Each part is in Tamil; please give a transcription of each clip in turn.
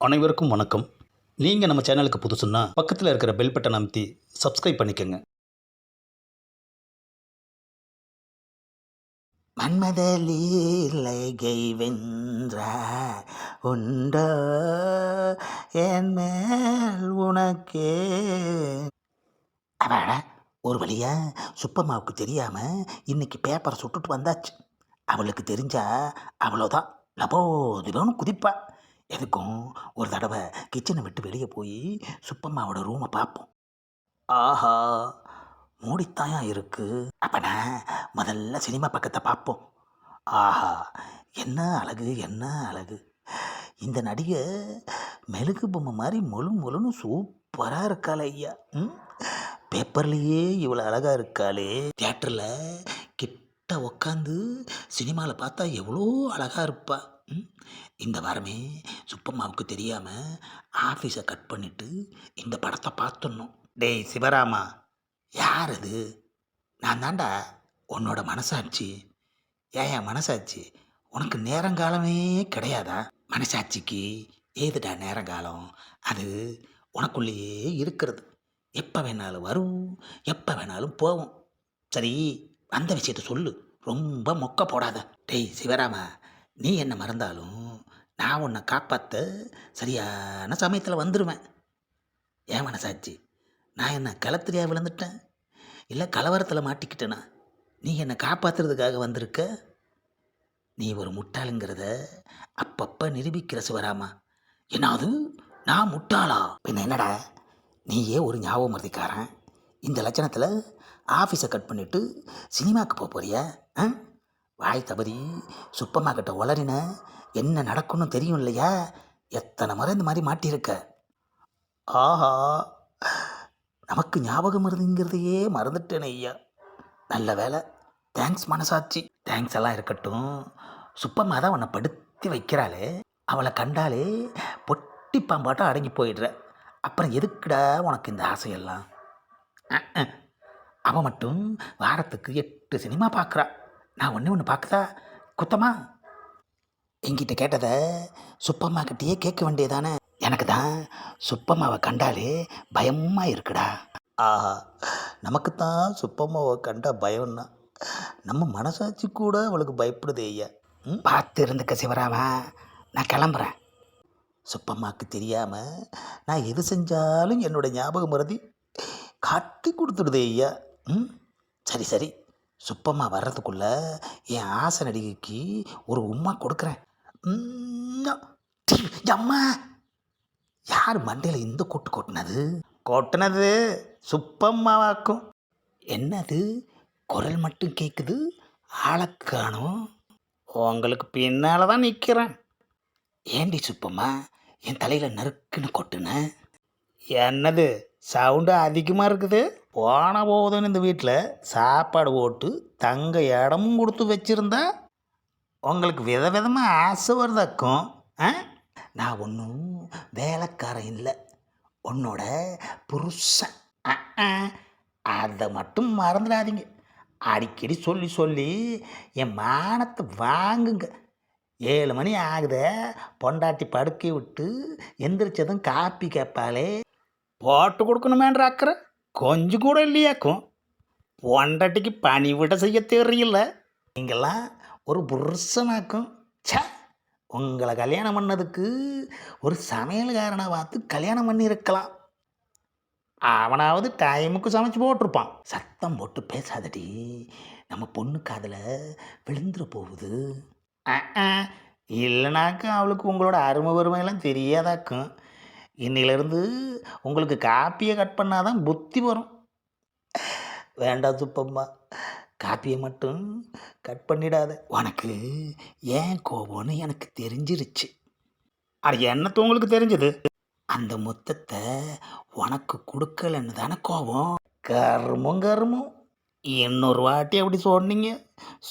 அனைவருக்கும் வணக்கம். நீங்கள் நம்ம சேனலுக்கு புதுசுன்னா பக்கத்தில் இருக்கிற பெல் பட்டன் அமைத்தி சப்ஸ்கிரைப் பண்ணிக்கோங்க. மன்மத லீலைகை வென்ற உண்டோ? என் மேல் உனக்கே. அவட ஒரு வழியா? சுப்பம்மாவுக்கு தெரியாமல் இன்னைக்கு பேப்பரை சுட்டுட்டு வந்தாச்சு. அவளுக்கு தெரிஞ்சா அவ்வளோதான் லபோதிபம்னு குதிப்பா. எதுக்கும் ஒரு தடவை கிச்சனை விட்டு வெளியே போய் சுப்பம்மாவோட ரூமை பார்ப்போம் ஆஹா மூடித்தாயா இருக்கு. அப்பனா முதல்ல சினிமா பக்கத்தை பார்ப்போம் ஆஹா என்ன அழகு என்ன அழகு. இந்த நடிகை மெழுகு பொம்மை மாதிரி மொழு மொழுன்னு சூப்பராக இருக்காளே ஐயா. ம்? பேப்பர்லேயே இவ்வளோ அழகாக இருக்காளே. தியேட்டரில் கிட்ட உக்காந்து சினிமாவில் பார்த்தா எவ்வளோ அழகாக இருப்பாள் இந்த வாரமே சுப்பம்மாவுக்கு தெரியாமல் ஆஃபீஸை கட் பண்ணிவிட்டு இந்த படத்தை பார்த்துடணும். டேய் சிவராமா யார் அது? நான் தாண்டா உன்னோட மனசாட்சி. ஏன் என் மனசாட்சி? உனக்கு நேரங்காலமே கிடையாதா? மனசாட்சிக்கு ஏதுடா நேரங்காலம்? அது உனக்குள்ளேயே இருக்கிறது. எப்போ வேணாலும் வரும் எப்போ வேணாலும் போவோம் சரி அந்த விஷயத்த சொல்லு. ரொம்ப மொக்க போடாத. டேய் சிவராமா நீ என்ன மறந்தாலும் நான் உன்னை காப்பாற்ற சரியான சமயத்தில் வந்துடுவேன் ஏன் மனசாச்சு நான் என்ன களத்திரியா விழுந்துட்டேன்? இல்லை கலவரத்தில் மாட்டிக்கிட்டேனா? நீ என்னை காப்பாற்றுறதுக்காக வந்திருக்க? நீ ஒரு முட்டாளுங்கிறத அப்பப்போ நிரூபிக்கிற சிவராமா? என்னது? நான் முட்டாளா? பின்ன என்னடா? நீயே ஒரு ஞாபகம் மருதிக்காரன் இந்த லட்சணத்தில் ஆஃபீஸை கட் பண்ணிவிட்டு சினிமாவுக்கு போக போறியா? ஆ? வாய் தவறி சுப்பம்மா கிட்ட உளறின என்ன நடக்கும்னு தெரியும் இல்லையா? எத்தனை முறை இந்த மாதிரி மாட்டியிருக்க? ஆஹா நமக்கு ஞாபகம் இருந்துங்கிறதையே மறந்துட்டேனே ஐயா. நல்ல வேலை தேங்க்ஸ் மனசாட்சி. தேங்க்ஸ் எல்லாம் இருக்கட்டும். சுப்பம்மா தான் உன்னை படுத்தி வைக்கிறாளே. அவளை கண்டாலே பொட்டி பாம்பாட்டம் அடங்கி போயிடுற. அப்புறம் எதுக்குடா உனக்கு இந்த ஆசையெல்லாம்? அவன் மட்டும் வாரத்துக்கு எட்டு சினிமா பார்க்குறா நான் ஒன்று ஒன்று பார்க்குதா? குத்தமா? என்கிட்ட கேட்டதை சுப்பம்மா கிட்டேயே கேட்க வேண்டியதானே? எனக்கு தான் சுப்பம்மாவை கண்டாலே பயமாக இருக்குடா. ஆஹா நமக்கு தான் சுப்பம்மாவை கண்டா பயம்னா. நம்ம மனசாட்சி கூட அவளுக்கு பயப்படுதே ஐயா. ம், பார்த்து இருந்துக்க சிவராமா நான் கிளம்புறேன். சுப்பம்மாவுக்கு தெரியாமல் நான் எது செஞ்சாலும் என்னோட ஞாபகம் மறதி காட்டி கொடுத்துடுது ஐயா. ம்? சரி சரி. சுப்பம்மா வர்றதுக்குள்ளே என் ஆசை நடிகைக்கு ஒரு உம்மா கொடுக்குறேன். அம்மா யார் மண்டையில் இந்த கொட்டு கொட்டினது? கொட்டினது சுப்பம்மாவாக்கும். என்னது? குரல் மட்டும் கேட்குது ஆளக்கானும் உங்களுக்கு பின்னால் தான் நிற்கிறேன் ஏண்டி சுப்பம்மா என் தலையில் நறுக்குன்னு கொட்டுன? என்னது சவுண்டு அதிகமாக இருக்குது? போன போதுன்னு இந்த வீட்டில் சாப்பாடு போட்டு தங்க இடமும் கொடுத்து வச்சுருந்தா உங்களுக்கு விதவிதமாக ஆசை வருதாக்கும் ஆ? நான் ஒன்றும் வேலைக்காரன் இல்லை. உன்னோட புருஷன். அதை மட்டும் மறந்துடாதீங்க. அடிக்கடி சொல்லி சொல்லி என் மானத்தை வாங்குங்க. ஏழு மணி ஆகுதே. பொண்டாட்டி படுக்கை விட்டு எந்திரிச்சதும் காப்பி கேட்பாளே. போட்டு கொடுக்கணுமேன்ற அக்கறை. கொஞ்சம் கூட இல்லையாக்கும் பொண்டாட்டிக்கு பணி விட செய்ய தெரியல நீங்களாம் ஒரு புருஷனாக்கும். சே உங்களை கல்யாணம் பண்ணதுக்கு ஒரு சமையல்காரனை பார்த்து கல்யாணம் பண்ணியிருக்கலாம். அவனாவது டைமுக்கு சமைச்சு போட்டிருப்பான். சத்தம் போட்டு பேசாதடி. நம்ம பொண்ணு காதில் விழுந்துட போகுது. இல்லைனாக்கா அவளுக்கு உங்களோட அருமை பெருமையெல்லாம் தெரியாதாக்கும். இன்னிலிருந்து உங்களுக்கு காப்பியை கட் பண்ணாதான் புத்தி வரும். வேண்டாம் சுப்பம்மா காப்பியை மட்டும் கட் பண்ணிடாத. உனக்கு ஏன் கோபம்னு எனக்கு தெரிஞ்சிருச்சு. அது என்னத்து உங்களுக்கு தெரிஞ்சது? அந்த மொத்தத்தை உனக்கு கொடுக்கலன்னு தானே கோபம்? கருமம் கருமம். இன்னொரு வாட்டி அப்படி சொன்னீங்க.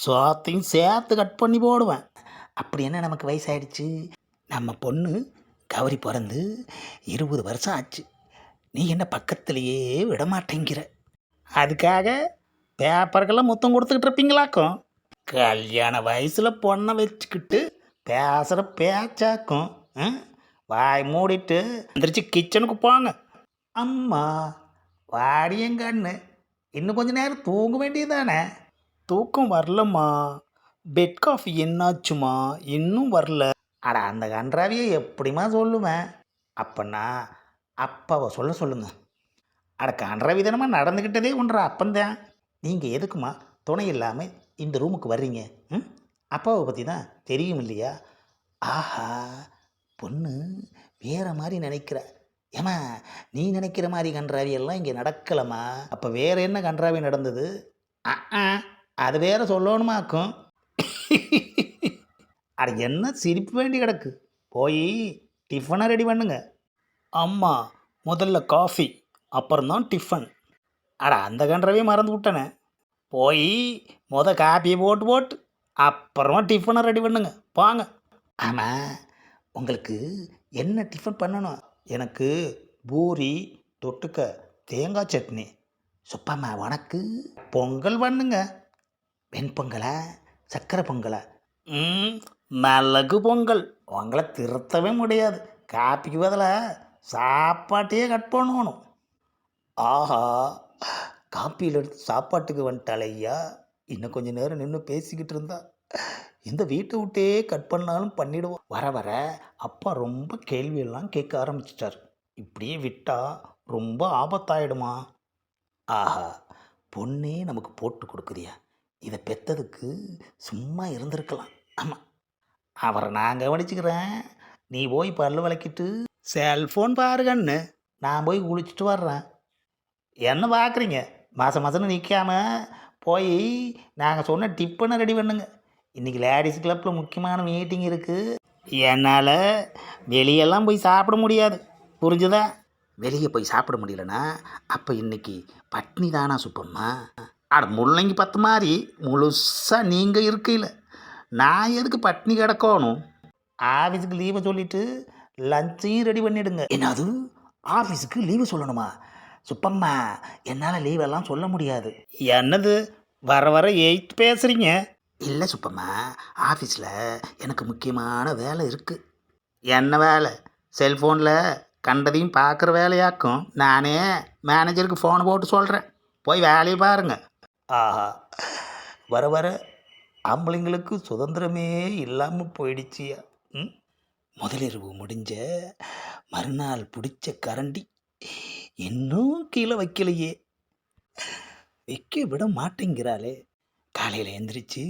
சோத்தையும் சேர்த்து கட் பண்ணி போடுவேன். அப்படி என்ன நமக்கு வயசாயிடுச்சு? நம்ம பொண்ணு கௌரி பிறந்து இருபது வருஷம் ஆச்சு. நீ என்ன பக்கத்துலேயே விட மாட்டேங்கிற அதுக்காக பேப்பருக்கெல்லாம் மொத்தம் கொடுத்துக்கிட்டு இருப்பீங்களாக்கும். கல்யாண வயசில் பொண்ணை வச்சுக்கிட்டு பேசுகிற பேச்சாக்கும். வாய் மூடிட்டு எந்திரிச்சு கிச்சனுக்கு போங்க. அம்மா வாடியங்கண்ணு இன்னும் கொஞ்ச நேரம் தூங்க வேண்டியதானே தூக்கம் வரலம்மா. பெட் காஃபி என்னாச்சுமா இன்னும் வரல. அட அந்த கன்றாவியை எப்படிம்மா சொல்லுவேன் அப்பன்னா அப்பாவை சொல்ல சொல்லுங்க. அட கன்றாவி தினமாக நடந்துக்கிட்டதே ஒன்றா அப்பந்தான். நீங்கள் எதுக்குமா துணை இல்லாமல் இந்த ரூமுக்கு வர்றீங்க? ம்? அப்பாவை பற்றி தான் தெரியும் இல்லையா? ஆஹா பொண்ணு வேற மாதிரி நினைக்கிற. ஏமா நீ நினைக்கிற மாதிரி கன்றாவி எல்லாம் இங்கே நடக்கலம்மா. அப்போ வேறு என்ன கன்றாவி நடந்தது? ஆ அது வேற சொல்லணுமாக்கும்? அட என்ன சிரிப்பு வேண்டி கிடக்கு? போய் டிஃபனை ரெடி பண்ணுங்க. அம்மா முதல்ல காஃபி அப்புறம்தான் டிஃபன் அட அந்த கன்றவே மறந்து விட்டனே. போய் முத காப்பியை போட்டு போட்டு அப்புறமா டிஃபனை ரெடி பண்ணுங்க. போங்க ஆமாம் உங்களுக்கு என்ன டிஃபன் பண்ணணும்? எனக்கு பூரி தொட்டுக்க தேங்காய் சட்னி. சுப்பம்மா உனக்கு பொங்கல் பண்ணுங்க. வெண்பொங்கலா சக்கரை பொங்கலா? ம் மிளகு பொங்கல். உங்களை திருத்தவே முடியாது. காப்பிக்கு பதிலாக சாப்பாட்டையே கட் பண்ணணும் ஆஹா காப்பியில் எடுத்து சாப்பாட்டுக்கு வந்துட்டாளே ஐயா. இன்னும் கொஞ்ச நேரம் நின்று பேசிக்கிட்டு இருந்தா. இந்த வீட்டை விட்டே கட் பண்ணாலும் பண்ணிடுவோம். வர வர அப்பா ரொம்ப கேள்வியெல்லாம் கேட்க ஆரம்பிச்சிட்டார். இப்படியே விட்டால் ரொம்ப ஆபத்தாயிடுமா? ஆஹா பொண்ணே நமக்கு போட்டு கொடுக்குறியா? இதை பெற்றதுக்கு சும்மா இருந்திருக்கலாம். ஆமாம் அவரை நான் கவனிச்சுக்கிறேன். நீ போய் பல்லு விளக்கிட்டு செல்ஃபோன் பாருங்கன்னு நான் போய் குளிச்சுட்டு வர்றேன். என்ன பார்க்குறீங்க மாதம் மாதம்னு நிற்காம போய் நாங்கள் சொன்ன டிப்பனை ரெடி பண்ணுங்க. இன்றைக்கி லேடிஸ் கிளப்பில் முக்கியமான மீட்டிங் இருக்குது என்னால் வெளியெல்லாம் போய் சாப்பிட முடியாது. புரிஞ்சுதா? வெளியே போய் சாப்பிட முடியலன்னா அப்போ இன்னைக்கு பட்னி தானா சுப்பம்மா? அட முள்ளங்கி பத்து மாதிரி முழுசாக நீங்கள் இருக்கையில். நான் எதுக்கு பட்னி கிடக்கணும்? ஆஃபீஸுக்கு லீவை சொல்லிவிட்டு லஞ்சையும் ரெடி பண்ணிவிடுங்க என்னது? ஆஃபீஸுக்கு லீவு சொல்லணுமா? சுப்பம்மா என்னால் லீவெல்லாம் சொல்ல முடியாது. என்னது? வர வர எயித்து பேசுகிறீங்க இல்லை சுப்பம்மா ஆஃபீஸில் எனக்கு முக்கியமான வேலை இருக்குது என்ன வேலை? செல்ஃபோனில் கண்டதையும் பார்க்குற வேலையாக்கும். நானே மேனேஜருக்கு ஃபோனை போட்டு சொல்கிறேன் போய் வேலையை பாருங்கள் ஆஹா. வர வர ஆம்பளைங்களுக்கு சுதந்திரமே இல்லாமல் போயிடுச்சியா? ம்? முதலிரவு முடிஞ்ச மறுநாள் பிடிச்ச கரண்டி இன்னும் கீழே வைக்கலையே. வைக்க விட மாட்டேங்கிறாளே. காலையில் எந்திரிச்சு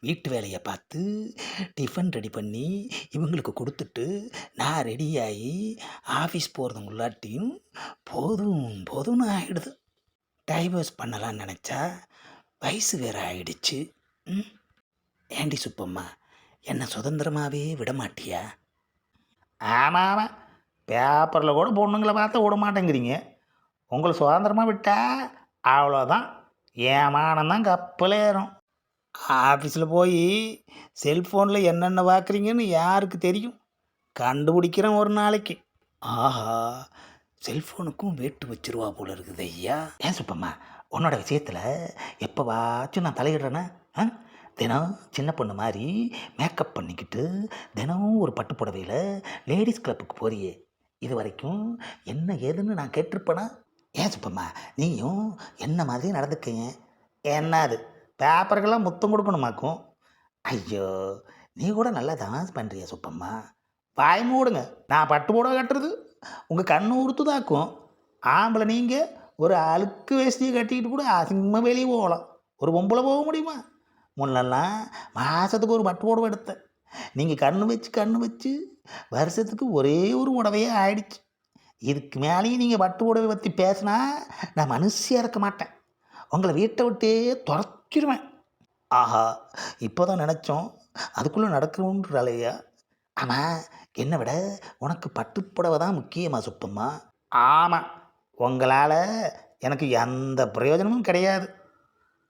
வீட்டு வேலையை பார்த்து டிஃபன் ரெடி பண்ணி இவங்களுக்கு கொடுத்துட்டு நான் ரெடியாகி ஆஃபீஸ் போகிறதுங்குள்ளாட்டியும் போதும் போதும்னு ஆகிடுது டைவர்ஸ் பண்ணலான்னு நினச்சா வயசு வேறு ஆகிடுச்சு ம்? ஏண்டி சுப்பம்மா என்னை சுதந்திரமாகவே விட மாட்டியா ஆமாம் ஆமாம் பேப்பரில் கூட பொண்ணுங்களை பார்த்தா விட மாட்டேங்கிறீங்க உங்களை சுதந்திரமாக விட்டா அவ்வளோதான் ஏமானம் தான் கப்பல் ஏறும். ஆஃபீஸில் போய் செல்ஃபோனில் என்னென்ன பார்க்குறீங்கன்னு யாருக்கு தெரியும்? கண்டுபிடிக்கிறேன் ஒரு நாளைக்கு. ஆஹா செல்ஃபோனுக்கும் வேட்டு வச்சிருவா போல இருக்குது ஐயா. ஏன் சுப்பம்மா உன்னோட விஷயத்தில் எப்போவாச்சும் நான் தலையிடுறேன்னா ஆ? தினம் சின்ன பொண்ணு மாதிரி மேக்கப் பண்ணிக்கிட்டு தினமும் ஒரு பட்டு புடவையில் லேடிஸ் கிளப்புக்கு போறியே. இது வரைக்கும் என்ன ஏதுன்னு நான் கேட்டிருப்பேனா? ஏன் சுப்பம்மா நீயும் என்ன மாதிரி நடந்துக்கீங்க? என்ன அது பேப்பருக்கெல்லாம் முத்தம் கொடுக்கணுமாக்கும்? ஐயோ நீ கூட நல்லா டான்ஸ் பண்ணுறிய சுப்பம்மா. வாய் மூடுங்க. நான் பட்டு புடவை கட்டுறது உங்கள் கண்ணு உறுத்துதாக்கும். ஆம்பளை நீங்கள் ஒரு அழுக்கு வேஷ்டியை கட்டிக்கிட்டு கூட அசிங்கமாக வெளியே போகலாம். ஒரு பொம்பளை போக முடியுமா? முன்னெல்லாம் மாதத்துக்கு ஒரு பட்டு புடவை எடுத்தேன். நீங்கள் கண்ணு வச்சு கண்ணு வச்சு வருஷத்துக்கு ஒரே ஒரு உடவையே ஆயிடுச்சு. இதுக்கு மேலேயும் நீங்கள் பட்டு புடவை பற்றி பேசினா நான் மனுஷியாக இருக்க மாட்டேன். உங்களை வீட்டை விட்டே துறச்சிருவேன் ஆஹா இப்போ தான் நினச்சோம் அதுக்குள்ளே நடக்கணுன்றாலையா ஆமாம் என்னை விட உனக்கு பட்டுப்புடவை தான் முக்கியமா சுப்பம்மா? ஆமாம் உங்களால் எனக்கு எந்த பிரயோஜனமும் கிடையாது.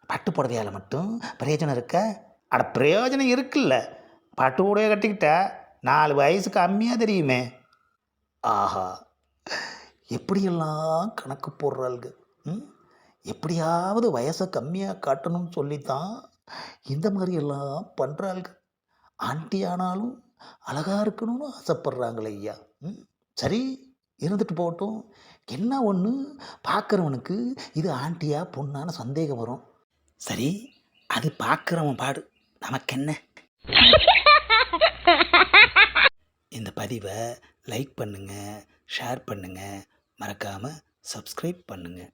பட்டு புடவையால் மட்டும் பிரயோஜனம் இருக்க? அட பிரயோஜனம் இருக்குல்ல. பட்டு புடவை கட்டிக்கிட்டா நாலு வயசு கம்மியாக தெரியுமே. ஆஹா. எப்படியெல்லாம் கணக்கு போடுறாளுங்க? ம்? எப்படியாவது வயசை கம்மியாக காட்டணும்னு சொல்லித்தான் இந்த மாதிரியெல்லாம் பண்ணுறாளுங்க ஆண்டி ஆனாலும் அழகாக இருக்கணும்னு ஆசைப்படுறாங்களே ஐயா. ம்? சரி இருந்துட்டு போகட்டும். என்ன ஒன்று பார்க்குறவனுக்கு இது ஆண்டியா பொண்ணான சந்தேகம் வரும். சரி அது பார்க்குறவன் பாடு. நமக்கு என்ன இந்த பதிவை லைக் பண்ணுங்கள் ஷேர் பண்ணுங்கள் மறக்காமல் சப்ஸ்கிரைப் பண்ணுங்கள்